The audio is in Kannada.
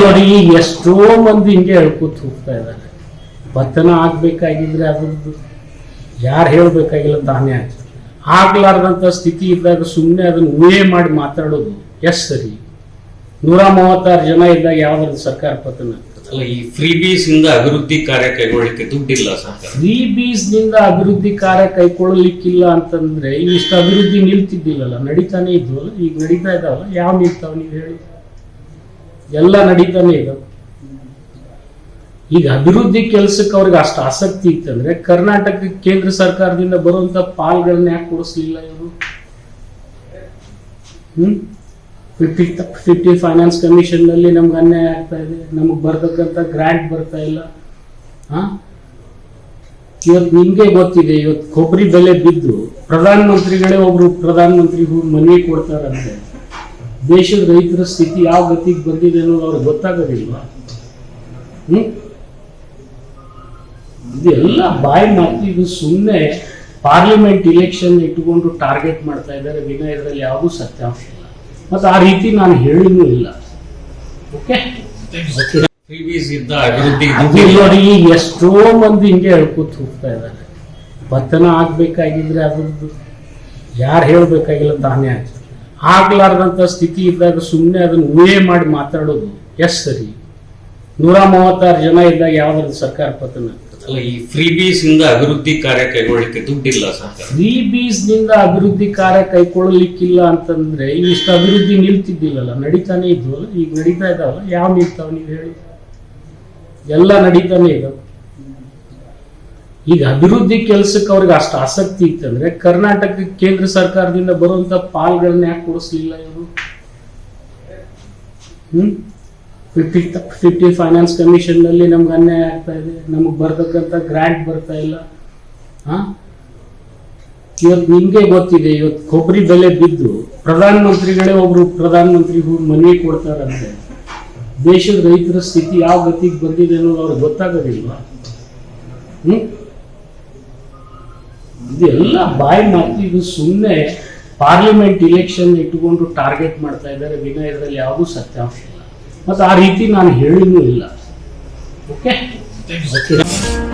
ನೋಡಿ ಎಷ್ಟೋ ಮಂದಿ ಹಿಂಗೆ ಹೇಳ್ಕೊತ ಹೋಗ್ತಾ ಇದ್ದಾರೆ ಪತನ ಆಗ್ಬೇಕಾಗಿದ್ರೆ ಅದ್ರದ್ದು ಯಾರು ಹೇಳ್ಬೇಕಾಗಿಲ್ಲ ತಾನೇ ಆಗ್ತದೆ ಆಗ್ಲಾರ್ದಂಥ ಸ್ಥಿತಿ ಇದ್ದಾಗ ಸುಮ್ಮನೆ ಅದನ್ನ ಊಹೆ ಮಾಡಿ ಮಾತಾಡೋದು ಎಸ್ ಸರಿ? ನೂರ ಮೂವತ್ತಾರು ಜನ ಇದ್ದಾಗ ಯಾವ್ದಾದ್ರು ಸರ್ಕಾರ ಪತನ ಅಲ್ಲ ಈ ಫ್ರೀಬೀಸ್ ಇಂದ ಅಭಿವೃದ್ಧಿ ಕಾರ್ಯ ಕೈಗೊಳ್ಳಿಕ್ಕೆ ದುಡ್ಡಿಲ್ಲ ಸರ್ಕಾರ. ಫ್ರೀ ಬೀಸ್ನಿಂದ ಅಭಿವೃದ್ಧಿ ಕಾರ್ಯ ಕೈಗೊಳ್ಳಲಿಕ್ಕಿಲ್ಲ ಅಂತಂದ್ರೆ ಇಷ್ಟು ಅಭಿವೃದ್ಧಿ ನಿಲ್ತಿದ್ದಿಲ್ಲಲ್ಲ ನಡೀತಾನೆ ಇದ್ವಲ್ಲ ಈಗ ನಡೀತಾ ಇದಾವಲ್ಲ ಯಾವ ನಿಲ್ತಾವ ನೀವು ಹೇಳಿ? ಎಲ್ಲ ನಡೀತಾನೆ ಇದು. ಈಗ ಅಭಿವೃದ್ಧಿ ಕೆಲಸಕ್ಕೆ ಅವ್ರಿಗೆ ಅಷ್ಟು ಆಸಕ್ತಿ ಇತ್ತಂದ್ರೆ ಕರ್ನಾಟಕ ಕೇಂದ್ರ ಸರ್ಕಾರದಿಂದ ಬರುವಂತ ಪಾಲ್ಗಳನ್ನ ಯಾಕೆ ಕೊಡಿಸ್ಲಿಲ್ಲ ಇವರು? ಹ್ಮ್? ಫಿಫ್ಟಿ ಫಿಫ್ಟಿ ಫೈನಾನ್ಸ್ ಕಮಿಷನ್ನಲ್ಲಿ ನಮ್ಗೆ ಅನ್ಯಾಯ ಆಗ್ತಾ ಇದೆ. ನಮಗೆ ಬರ್ತಕ್ಕಂಥ ಗ್ರಾಂಟ್ ಬರ್ತಾ ಇಲ್ಲ. ಹಾ? ಇವತ್ತು ನಿಮ್ಗೆ ಗೊತ್ತಿದೆ ಇವತ್ತು ಕೊಬ್ಬರಿ ಬೆಲೆ ಬಿದ್ದು ಪ್ರಧಾನ ಮಂತ್ರಿಗಳೇ ಒಬ್ರು ಪ್ರಧಾನ ಮಂತ್ರಿಗೂ ಮನವಿ ಕೊಡ್ತಾರಂತೆ. ದೇಶದ ರೈತರ ಸ್ಥಿತಿ ಯಾವ ಗತಿಗೆ ಬಂದಿದೆ ಅನ್ನೋದು ಅವ್ರಿಗೆ ಗೊತ್ತಾಗೋದಿಲ್ಲ ಹ್ಮ್? ಇದೆಲ್ಲ ಬಾಯಿ ಮಾತು ಇದು ಸುಮ್ಮನೆ ಪಾರ್ಲಿಮೆಂಟ್ ಇಲೆಕ್ಷನ್ ಇಟ್ಟುಕೊಂಡು ಟಾರ್ಗೆಟ್ ಮಾಡ್ತಾ ಇದ್ದಾರೆ ವಿನ ಇದರಲ್ಲಿ ಯಾವುದೂ ಸತ್ಯಾಂಶ ಇಲ್ಲ. ಮತ್ತು ಆ ರೀತಿ ನಾನು ಹೇಳಿನೂ ಇಲ್ಲ. ಓಕೆ ನೋಡಿ ಈಗ ಎಷ್ಟೋ ಮಂದಿ ಹಿಂಗೆ ಹೇಳ್ಕೊತ ಹೋಗ್ತಾ ಇದ್ದಾರೆ. ಪತನ ಆಗ್ಬೇಕಾಗಿದ್ರೆ ಅದ್ರದ್ದು ಯಾರು ಹೇಳ್ಬೇಕಾಗಿಲ್ಲ ತಾನೇ ಆಗ್ತದೆ. ಆಗ್ಲಾರ್ದಂಥ ಸ್ಥಿತಿ ಇದ್ದಾಗ ಸುಮ್ಮನೆ ಅದನ್ನ ಊಹೆ ಮಾಡಿ ಮಾತಾಡೋದು ಎಸ್ ಸರಿ? ನೂರ ಮೂವತ್ತಾರು ಜನ ಇದ್ದಾಗ ಯಾವ್ದಾದ್ರು ಸರ್ಕಾರ ಪತನ ಅಲ್ಲ ಈ ಫ್ರೀ ಬೀಸ್ ಇಂದ ಅಭಿವೃದ್ಧಿ ಕಾರ್ಯ ಕೈಗೊಳ್ಳಿಕ್ಕೆ ದುಡ್ಡಿಲ್ಲ ಸರ್ಕಾರ. ಫ್ರೀ ಬೀಸ್ನಿಂದ ಅಭಿವೃದ್ಧಿ ಕಾರ್ಯ ಕೈಗೊಳ್ಳಲಿಕ್ಕಿಲ್ಲ ಅಂತಂದ್ರೆ ಇಷ್ಟು ಅಭಿವೃದ್ಧಿ ನಿಲ್ತಿದ್ದಿಲ್ಲಲ್ಲ? ನಡೀತಾನೆ ಇದ್ವಲ್ಲ? ಈಗ ನಡೀತಾ ಇದಾವಲ್ಲ? ಯಾವ ನಿಲ್ತಾವ ನೀವು ಹೇಳಿ? ಎಲ್ಲ ನಡೀತಾನೆ ಇದಾವೆ. ಈಗ ಅಭಿವೃದ್ಧಿ ಕೆಲಸಕ್ಕೆ ಅವ್ರಿಗೆ ಅಷ್ಟು ಆಸಕ್ತಿ ಇತ್ತಂದ್ರೆ ಕರ್ನಾಟಕ ಕೇಂದ್ರ ಸರ್ಕಾರದಿಂದ ಬರುವಂತ ಪಾಲ್ಗಳನ್ನ ಯಾಕೆ ಕೊಡಿಸ್ಲಿಲ್ಲ ಇವರು? ಹ್ಮ್? ಫಿಫ್ಟಿ ಫಿಫ್ಟಿ ಫೈನಾನ್ಸ್ ಕಮಿಷನ್ನಲ್ಲಿ ನಮ್ಗೆ ಅನ್ಯಾಯ ಆಗ್ತಾ ಇದೆ. ನಮಗೆ ಬರ್ತಕ್ಕಂತ ಗ್ರಾಂಟ್ ಬರ್ತಾ ಇಲ್ಲ. ಹಾ ಇವತ್ತು ನಿಮ್ಗೆ ಗೊತ್ತಿದೆ ಇವತ್ತು ಕೊಬ್ಬರಿ ಬೆಲೆ ಬಿದ್ದು ಪ್ರಧಾನ ಮಂತ್ರಿಗಳೇ ಒಬ್ರು ಪ್ರಧಾನ ಮಂತ್ರಿಗೂ ಮನವಿ ಕೊಡ್ತಾರಂತೆ. ದೇಶದ ರೈತರ ಸ್ಥಿತಿ ಯಾವ ಗತಿಗೆ ಬಂದಿದೆ ಅನ್ನೋದು ಅವ್ರಿಗೆ ಗೊತ್ತಾಗೋದಿಲ್ವಾ? ಹ್ಮ್? ಇದೆಲ್ಲ ಬಾಯಿ ಮಾತು. ಇದು ಸುಮ್ಮನೆ ಪಾರ್ಲಿಮೆಂಟ್ ಇಲೆಕ್ಷನ್ ಇಟ್ಟುಕೊಂಡು ಟಾರ್ಗೆಟ್ ಮಾಡ್ತಾ ಇದ್ದಾರೆ. ವಿನ ಇದರಲ್ಲಿ ಯಾವುದೂ ಸತ್ಯಾಂಶ ಇಲ್ಲ. ಮತ್ತು ಆ ರೀತಿ ನಾನು ಹೇಳಿನೂ ಇಲ್ಲ. Okay okay